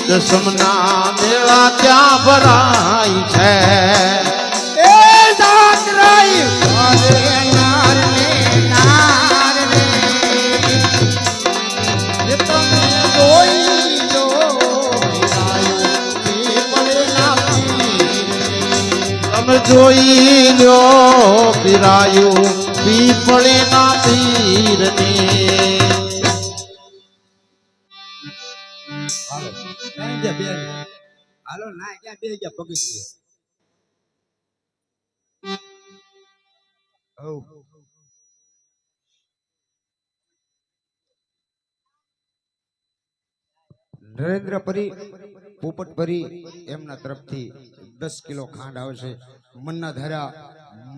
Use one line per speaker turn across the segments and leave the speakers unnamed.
દસમના મેળા ત્યાં ભરાય છે.
એ જાત્રાઈ જોઈ લો.
પીરાયું પીપળીના ના
હાલો હાલો ના ક્યાં બે ગયા પગી હવ નરેન્દ્ર પરી પોપટ પરી એમના તરફથી દસ કિલો ખાંડ આવશે મનના ધારા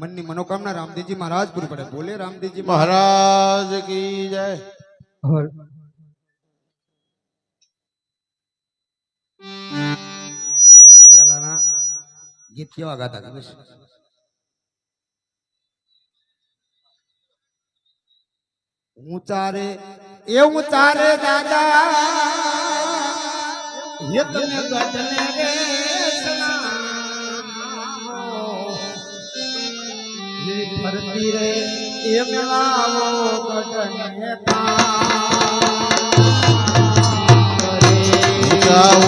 મનની મનોકામના રામદેવજી મહારાજ પૂરી પડે. બોલે રામદેવજી મહારાજ.
મહારાજ કી જય.
ગીત કેવા ગાતા ખબર છે? ઊંચા રે એ ઊંચા રે દાદા એ તને રે ફરતી રે, એ મેળાવો ગઢને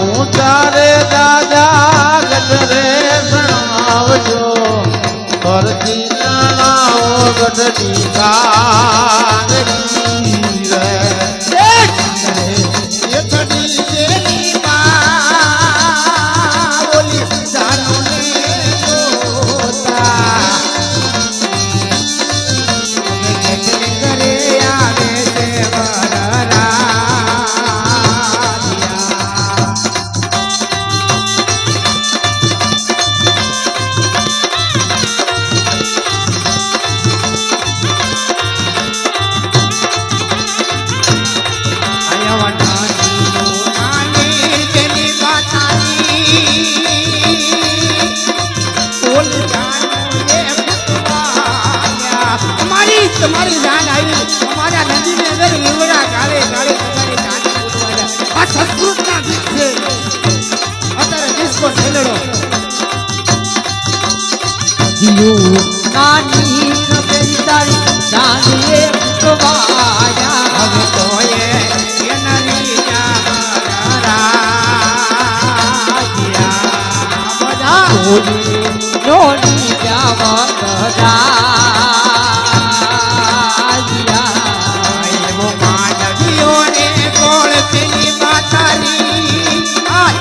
ઊંચા રે દાદા ગઢરે સણાવજો પરથી જણાવો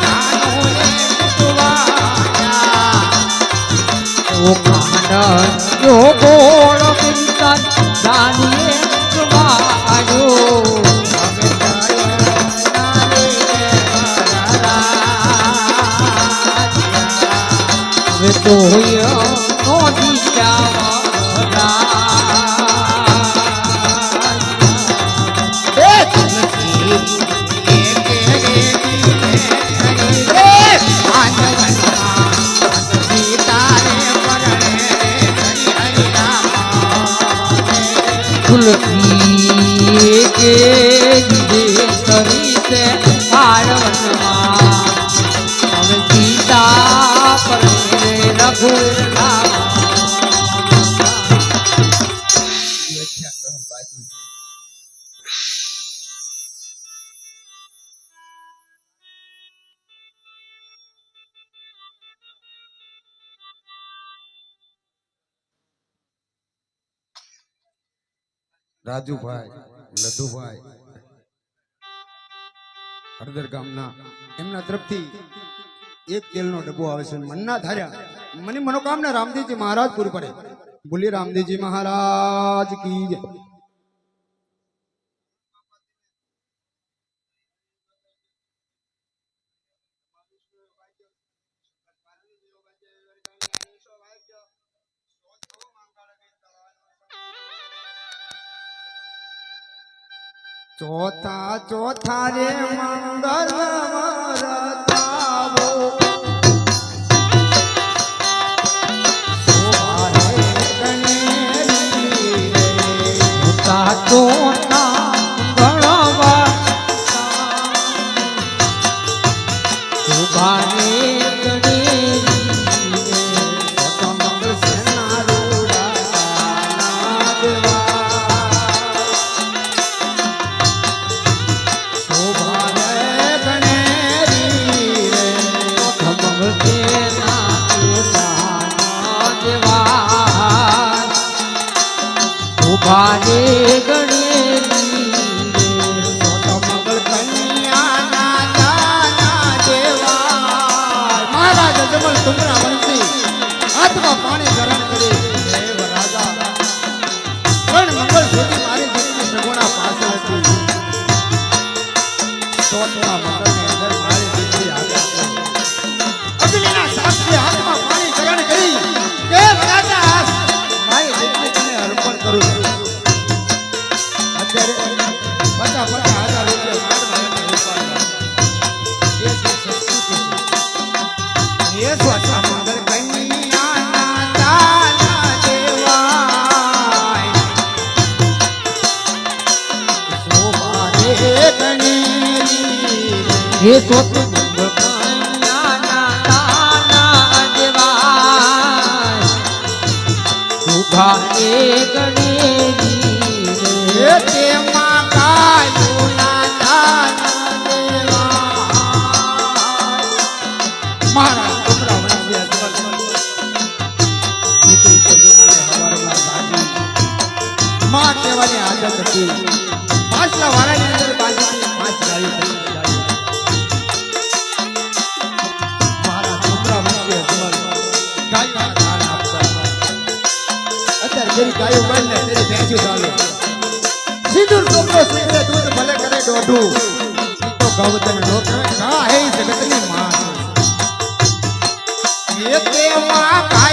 જાનોને
ફૂટવાયા ઓ કાનન જો ગોળ બિંદન જાનીએ તુલસી કે જે કરી તે આળવનમાં
રાજુભાઈ લધુભાઈ હળદર ગામના એમના તરફથી એક તેલનો ડબ્બો આવે છે મનના ધાર્યા. મને મનોકામના રામદેવજી મહારાજ પૂરી પડે. બોલી રામદેવજી મહારાજ કી જય. ચોથા ચોથા રે મંગલ વરતાવો રે.
સાચો
માં કહેવાની આદત હતી પાછલા વાળાની અંદર બાજીથી પાંચ ગાયો હતી, ગાયો. મારા છોકરા વંશી અજમલ ગાયોના દાન આપતા. અત્યારે જેની ગાયો બને તેની ભેંસું ચાલે સિંદૂર છોકરો શીખવે દૂધ ભલે કરે દોઢું ઈ તો ગૌતમ નો કરે ઘા હે ઈ જગતની માં છે. એ તેમાં ગાયો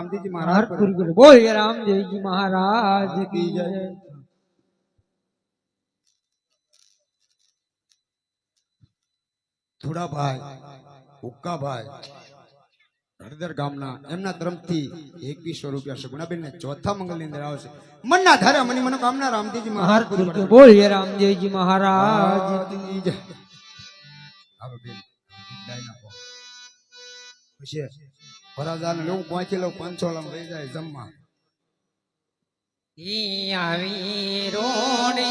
રામજીજી મહારાજ પર.
બોલ રામદેવજી મહારાજ કી જય.
ધુડાભાઈ હુક્કાભાઈ હળદર ગામના એમના તરફથી એકવીસો રૂપિયા સગુણાબેન ને ચોથા મંગલની અંદર આવશે. મનના ધારે મની મનોકામના રામદેવજી મહારાજ
બોલ હે. રામદેવજી મહારાજ
આવે બેન, ડાય પછી વરરાજાને લેવું પહોંચી લઉં પાંચસો લામ લઈ જાય જમવા.
ઈ આવી રોડે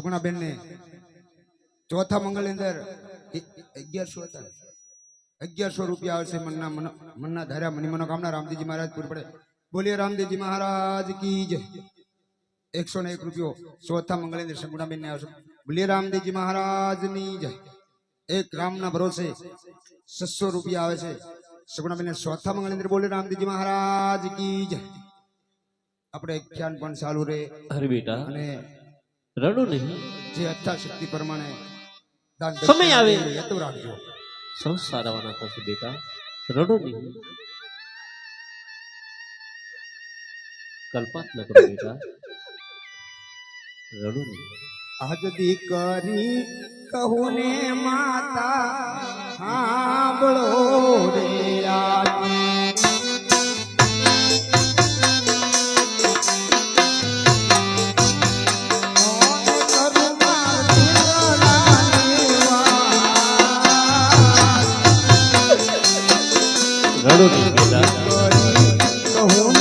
સગુણાબેન ને ચોથા મંગળની અંદર અગિયારસો હતા. અગિયારસો રૂપિયા આવશે મનના મન- મનના ધાર્યા મની મનોકામના. રામદેવજી મહારાજ પૂરી પડે. બોલીએ રામદેવજી મહારાજ કી જય. એકસો ને એક રૂપિયો ચોથા મંગળની અંદર સગુણાબેન ને આવશે. બોલીએ રામદેવજી મહારાજની જય. એક રામના ભરોસે છસો રૂપિયા આવે છે. સગુણાબેન ચોથા મંગળ અંદર બોલે રામદેવજી મહારાજ કી જય. આપણે ખ્યાલ પણ ચાલુ રહે
અરે બેટા.
અને
રડો નહીં.
જે યથાશક્તિ પ્રમાણે
સમય આવે.
હેતુ રાખજો.
સૌ સારાવાના થશે બેટા. રડો નહીં. કલ્પાત ન કરો બેટા. રડો નહીં.
આજ દીકરી કહું ને માતા સાંભળો રે આજ.
રડો નહીં બેટા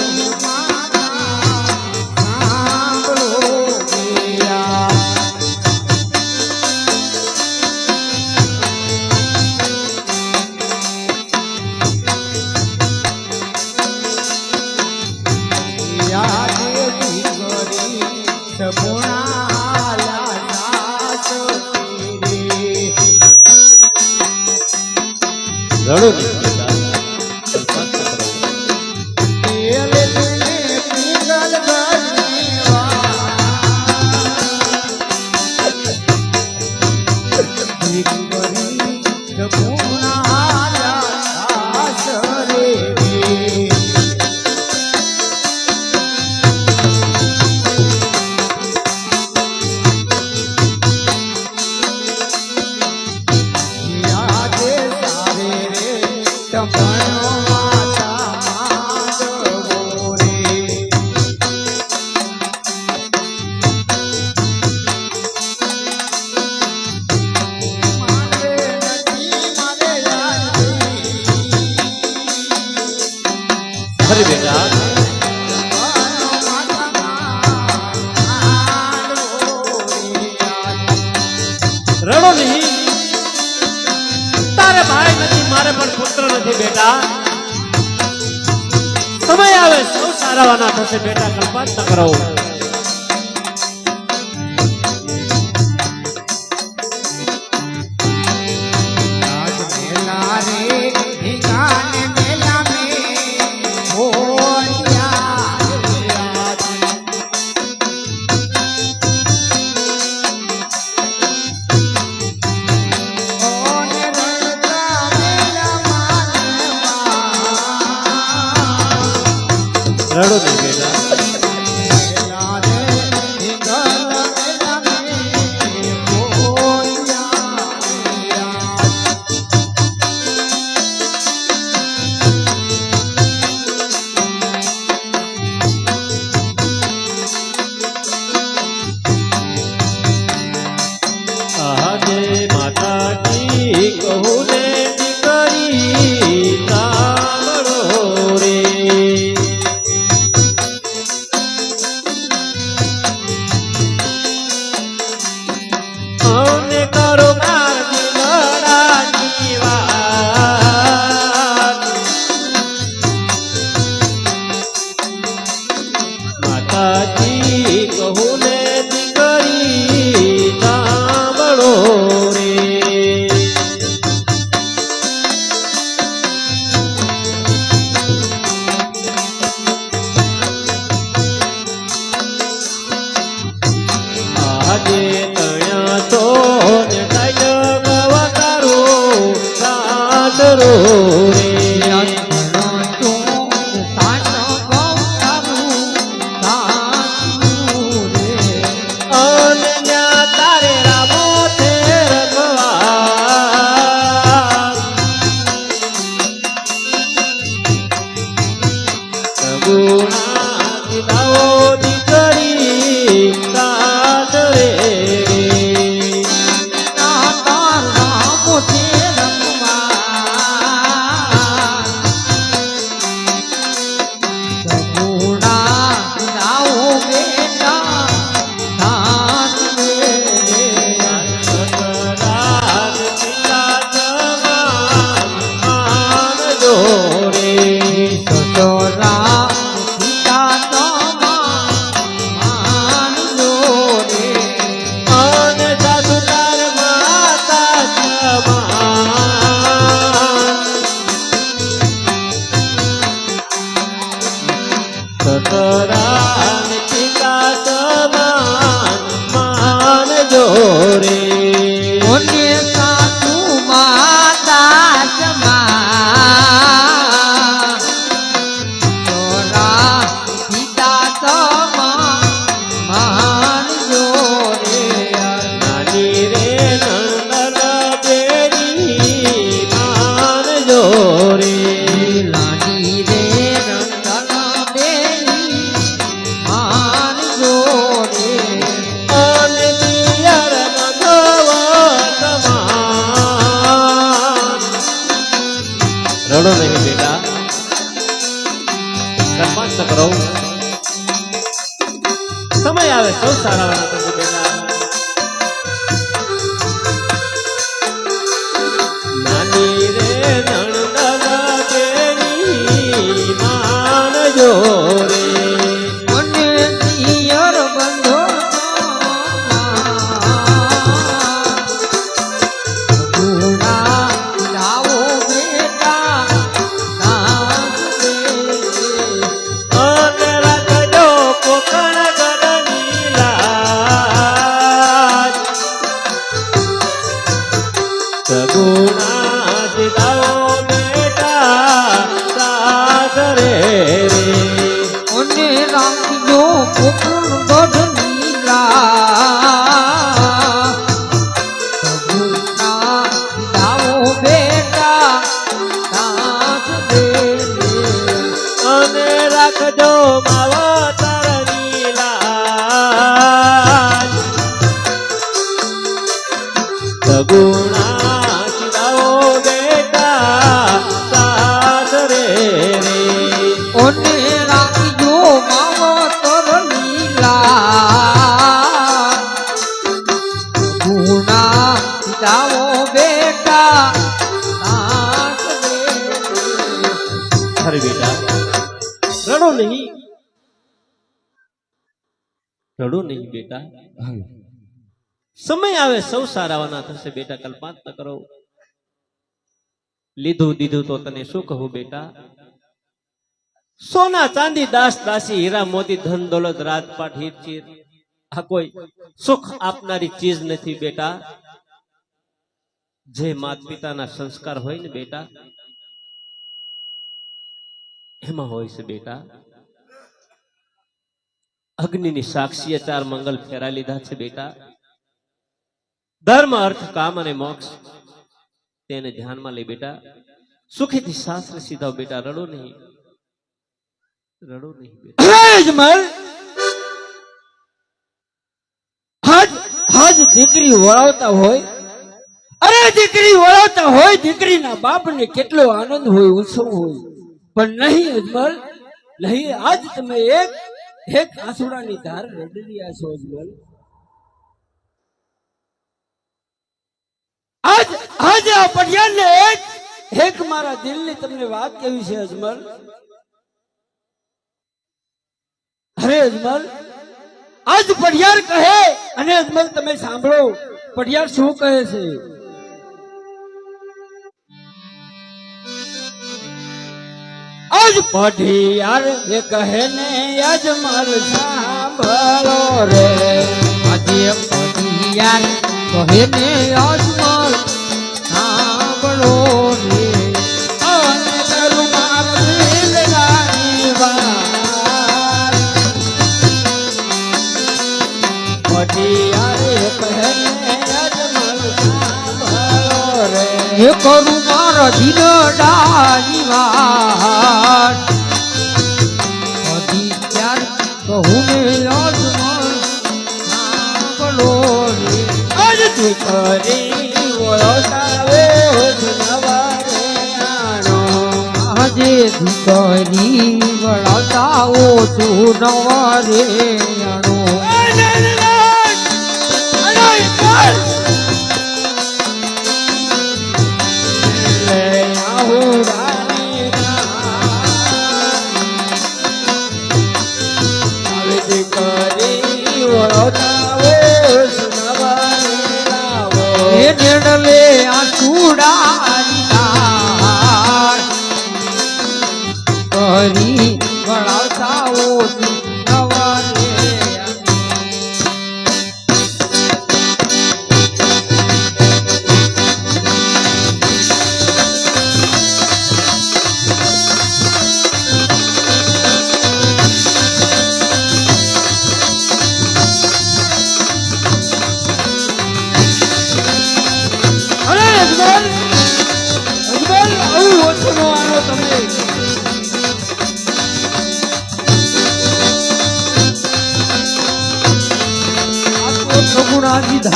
की
રડો નહીં બેટા. સમય આવે સૌ સારાવાના થશે બેટા કલ્પાંત ન કરો.
લીધું દીધું તો તને શું કહું બેટા? સોના ચાંદી દાસ દાસી હીરા મોતી ધન દોલત હીર ચીર આ કોઈ સુખ આપનારી ચીજ નથી બેટા. જે માત પિતાના સંસ્કાર હોય ને બેટા એમાં હોય છે બેટા. અગ્નિની સાક્ષીએ ચાર મંગલ ફેરા લીધા છે, બેટા. ધર્મ, અર્થ, કામ અને મોક્ષ તેને ધ્યાનમાં લે, બેટા. સુખીથી શાસ્ત્ર સીધા, બેટા, રડો નહીં. રડો નહીં
હાજ હાજ દીકરી વળાવતા હોય. અરે, દીકરી વળાવતા હોય, દીકરીના બાપને કેટલો આનંદ હોય, ઉત્સવ હોય. પણ નહીં, અજમલ, નહીં, આજ તમે એક એક આસુડાની ધાર રડી આ છો આજ આજ આ પડિયાને એક એક મારા દિલની તમને વાત કેવી છે અજમલ? અરે અજમલ આજ પડિયાર કહે અને અજમલ તમે સાંભળો પડિયાર શું કહે છે? આજ પઢિયાર એ કહે ને અજમલ સાંભળો રે.
આજે પટિયાર કહે ને અજમલ સાંભળો રે.
અને કરું માર પઢિયાર કહે ને અજમલ સાંભળો રે.
એ કરું મારા દિલડાની વાત કહું ને અજમલ સાંભળો રે
આજ દીકરી
વળતા ઓછું નવારે અણો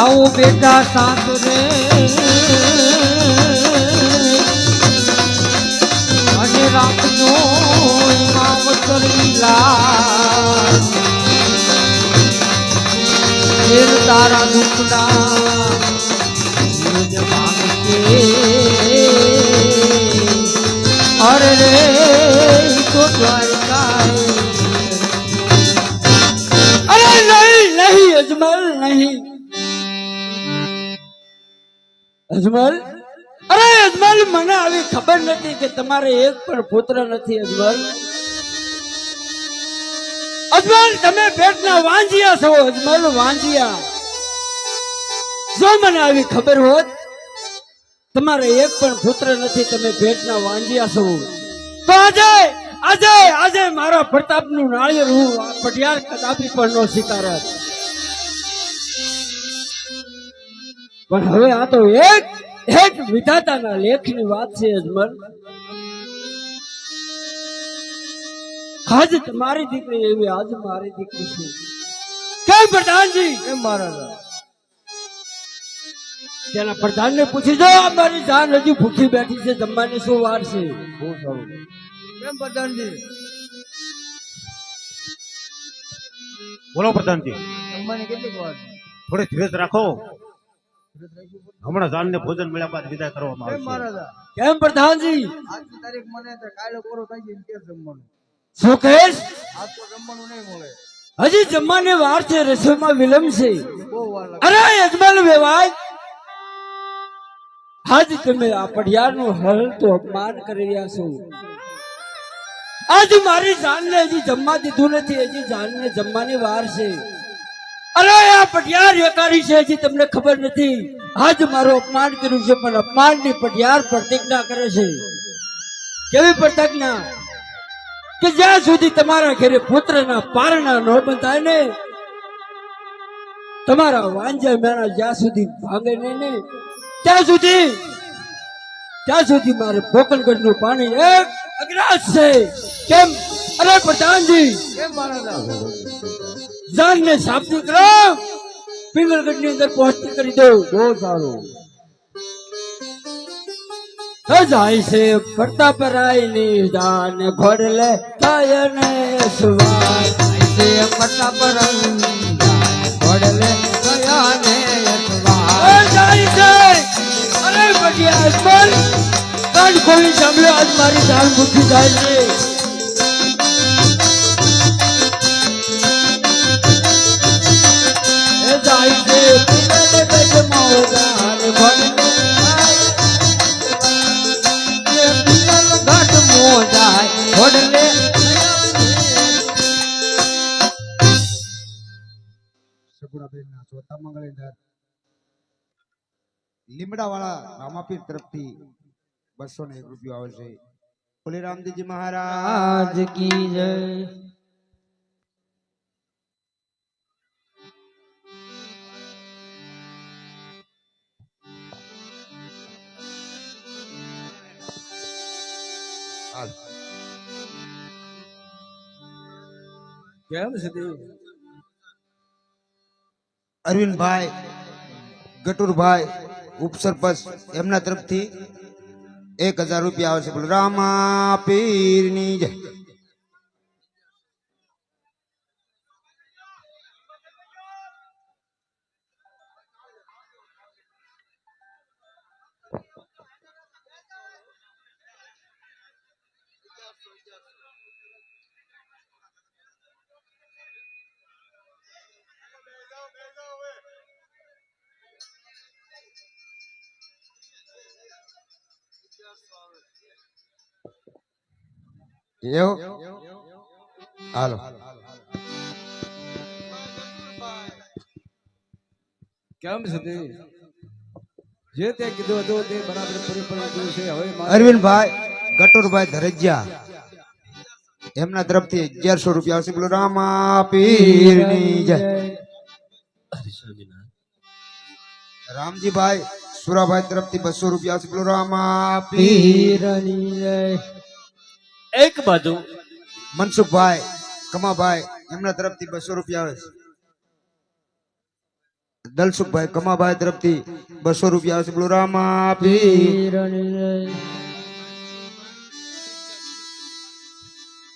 ધાવો બેટા સાત રે અને રાખજો માવતર લીલા તારા દુખડા અરે રે, તો દ્વારકા
અરે નહીં નહીં, અજમલ નહીં. અજમલ? અરે અજમલ, મને આવી ખબર નથી કે તમારે એક પણ પુત્ર નથી, અજમલ. અજમલ, તમે પેટના વાંજિયા છો, અજમલ, વાંજિયા. જો મને આવી ખબર હોત, તમારે એક પણ પુત્ર નથી, તમે પેટના વાંજિયા છો. તો આજે આજે આજે મારા પ્રતાપનું નાળિયેર હું પટિયાર કદાપી પણ નો સ્વીકારત પણ હવે આ તો એક એક વિધાતાના લેખની વાત છે અજમલ આજ તમારી દીકરી એવી આજ મારી દીકરી છે. કેમ પ્રધાનજી?
એમ મહારાજા?
તેના પ્રધાનને પૂછી જો આ મારી જાન હજી ભૂખી બેઠી છે જમવાની શું વાર છે?
બહુ સારું. કેમ પ્રધાનજી?
બોલો પ્રધાનજી.
જમવાની કેટલીક વાર છે?
થોડી ધીરજ રાખો. હમણાં જાનને ભોજન મળ્યા બાદ વિદાય કરવામાં આવશે.
કેમ પ્રધાનજી?
આજની તારીખ મને તો કાલે કોરો થઈ ગઈ કે જમવાનું.
શું કહેશ?
આજ તો જમવાનું નહીં મળે.
હજી જમવાની વાર છે રસોઈમાં વિલંબ છે. અરે યજમાન વેવાય આજ તમે આ પઢિયારનું હળતું અપમાન કરી રહ્યા છો. આજ મારી જાનને હજી જમવા દીધું નથી હજી જાનને જમવાની વાર છે. અરે, આ પટિયાર એકારી છે હજી તમને ખબર નથી. આજ મારું અપમાન કર્યું છે, પણ અપમાનની પટિયાર પ્રતિજ્ઞા કરે છે. કેવી પ્રતિજ્ઞા? કે જ્યાં સુધી તમારા ઘરે પુત્રના પારણા ન બંધાય ને, તમારા વાંજા મેળા જ્યાં સુધી ભાંગે નહીં ને, ત્યાં સુધી ત્યાં સુધી મારે પોકલગઢનું પાણી એક અગ્રાસ છે. કેમ? અરે, પ્રધાનજી!
કેમ, મહારાજા?
જાનને સાબદું કરો પિંગલગઢની અંદર પહોંચતી કરી દો
બહુ સારું.
જાય છે પ્રતાપ રાયની દાન ઘોડલે કાયને સુવાર.
તે પટ્ટા પર ઘોડલે ગયા ને અટવા
એ જાય છે. અરે બઢિયા અજમલ કાન ખોલી સાંભળ્યો, આજ મારી જાન મુઠ્ઠી જાય છે.
લીમડાવાળા રામાપીર તરફથી બસો ને રૂપિયો આવે છે. રામદેવજી મહારાજ
કી જય. કેમ છે
અરવિંદભાઈ, ગટુરભાઈ, ઉપસરપંચ, એમના તરફથી એક હજાર રૂપિયા આવે છે બોલો, રામા પીરની જય. એવું હાલો
કેમ છે તે જે તે કીધું હતું તે બરાબર પરિપૂર્ણ થયું છે હવે મારે
અરવિંદભાઈ ગટુરભાઈ ધરજિયા એમના તરફથી અગિયારસો રૂપિયા આવશે બોલો રામા પીરની જય રામજીભાઈ સુરાભાઈ તરફથી બસો રૂપિયા આવશે બોલો રામા પીર
પીરની જય
એક બાજુ
મનસુખભાઈ કમાભાઈ એમના તરફથી બસો રૂપિયા આવે છે. દલસુખભાઈ કમાભાઈ તરફથી બસો રૂપિયા બોલો રામા પીર
પીરની જય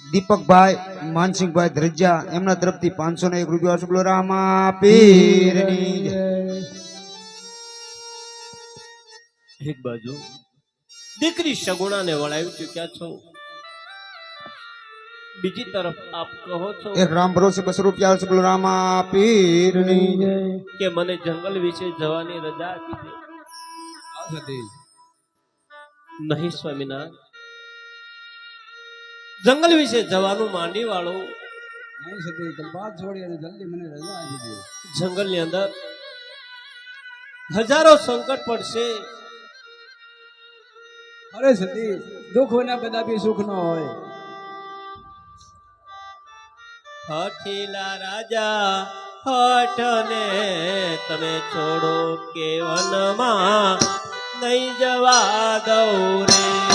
દીપકભાઈ માનસિંહભાઈ ધ્રજા એમના તરફથી પાંચસો ને એક રૂપિયા આવશે બોલો રામા પીરની
એક બાજુ. દીકરી સગુણાને વળાવી ચૂક્યા છો? બીજી તરફ આપ કહો છો
એક રામ ભરોસે બસો રૂપિયા આવશે બોલો રામા પીરની
કે મને જંગલ વિશે જવાની રજા આપી દે. નહીં સ્વામિનારાયણ. જંગલ વિશે જવાનું માંડી વાળો
નહીં સતી છોડી અને જલ્દી મને રજા આપી દે.
જંગલની અંદર હજારો સંકટ પડશે.
અરે સતી દુઃખ વિના કદાપી સુખ ન હોય.
હઠીલા રાજા હઠને તમે છોડો કે વનમાં નહીં જવા દઉં રે.